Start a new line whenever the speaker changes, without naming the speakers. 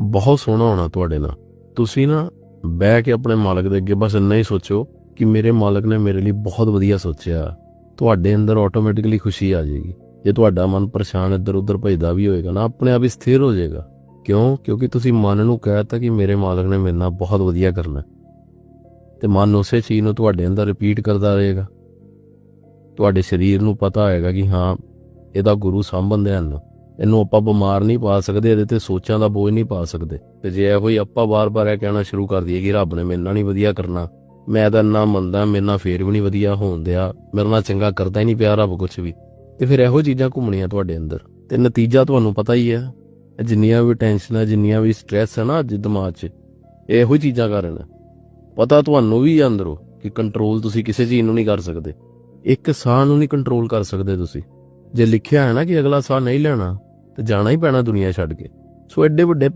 ਬਹੁਤ ਸੋਹਣਾ ਹੋਣਾ ਤੁਹਾਡੇ ਨਾਲ। ਤੁਸੀਂ ਨਾ ਬਹਿ ਕੇ ਆਪਣੇ ਮਾਲਕ ਦੇ ਅੱਗੇ ਬਸ ਇੰਨਾ ਹੀ ਸੋਚੋ ਕਿ ਮੇਰੇ ਮਾਲਕ ਨੇ ਮੇਰੇ ਲਈ ਬਹੁਤ ਵਧੀਆ ਸੋਚਿਆ। ਤੁਹਾਡੇ ਅੰਦਰ ਆਟੋਮੈਟਿਕਲੀ ਖੁਸ਼ੀ ਆ ਜਾਏਗੀ। ਜੇ ਤੁਹਾਡਾ ਮਨ ਪਰੇਸ਼ਾਨ ਇੱਧਰ ਉੱਧਰ ਭਜਦਾ ਵੀ ਹੋਏਗਾ ਨਾ, ਆਪਣੇ ਆਪ ਹੀ ਸਥਿਰ ਹੋ ਜਾਏਗਾ। ਕਿਉਂ? ਕਿਉਂਕਿ ਤੁਸੀਂ ਮਨ ਨੂੰ ਕਹਿਤਾ ਕਿ ਮੇਰੇ ਮਾਲਕ ਨੇ ਮੇਰੇ ਨਾਲ ਬਹੁਤ ਵਧੀਆ ਕਰਨਾ। ਹੈ। ਤੇ ਮਨ ਉਸੇ ਚੀਜ਼ ਨੂੰ ਤੁਹਾਡੇ ਅੰਦਰ ਰਿਪੀਟ ਕਰਦਾ ਰਹੇਗਾ। ਤੁਹਾਡੇ ਸਰੀਰ ਨੂੰ ਪਤਾ ਹੋਏਗਾ ਕਿ ਹਾਂ, ਇਹਦਾ ਗੁਰੂ ਸੰਬੰਧ ਹੈ ਇਹਨੂੰ ਇਹਨੂੰ ਆਪਾਂ ਬਿਮਾਰ ਨਹੀਂ ਪਾ ਸਕਦੇ, ਇਹਦੇ ਤੇ ਸੋਚਾਂ ਦਾ ਬੋਝ ਨਹੀਂ ਪਾ ਸਕਦੇ। ਤੇ ਜੇ ਇਹੋ ਹੀ ਆਪਾਂ ਬਾਰ-ਬਾਰ ਇਹ ਕਹਿਣਾ ਸ਼ੁਰੂ ਕਰ ਦਈਏ ਕਿ ਰੱਬ ਨੇ ਮੇਰੇ ਨਾਲ ਨਹੀਂ ਵਧੀਆ ਕਰਨਾ, ਮੈਂ ਤਾਂ ਇੰਨਾ ਮੰਨਦਾ, ਮੇਰੇ ਨਾਲ ਫੇਰ ਵੀ ਨਹੀਂ ਵਧੀਆ ਹੋਣ ਦਿਆ, ਮੇਰੇ ਨਾਲ ਚੰਗਾ ਕਰਦਾ ਹੀ ਨਹੀਂ ਪਿਆ ਰੱਬ ਕੁਝ ਵੀ। ਤੇ ਫਿਰ ਇਹੋ ਚੀਜ਼ਾਂ ਘੁੰਮਣੀਆਂ ਤੁਹਾਡੇ ਅੰਦਰ। ਤੇ ਨਤੀਜਾ ਤੁਹਾਨੂੰ ਪਤਾ ਹੀ ਹੈ ਜਿੰਨੀਆਂ ਵੀ ਟੈਨਸ਼ਨਾਂ ਜਿੰਨੀਆਂ ਵੀ ਸਟ੍ਰੈਸ ਹੈ ਨਾ ਅੱਜ ਦਿਮਾਗ 'ਚ, ਇਹੋ ਹੀ ਚੀਜ਼ਾਂ ਕਾਰਨ ਪਤਾ ਤੁਹਾਨੂੰ ਵੀ ਹੈ ਅੰਦਰੋਂ ਕਿ ਕੰਟਰੋਲ ਤੁਸੀਂ ਕਿਸੇ ਚੀਜ਼ ਨੂੰ ਨਹੀਂ ਕਰ ਸਕਦੇ। ਇੱਕ ਸਾਹ ਨੂੰ ਨਹੀਂ ਕੰਟਰੋਲ ਕਰ ਸਕਦੇ ਤੁਸੀਂ। ਜੇ ਲਿਖਿਆ ਹੈ ਨਾ ਕਿ ਅਗਲਾ ਸਾਹ ਨਹੀਂ ਲੈਣਾ ਤੇ ਜਾਣਾ ਹੀ ਪੈਣਾ ਦੁਨੀਆ ਛੱਡ ਕੇ। ਸੋ ਐਡੇ ਵੱਡੇ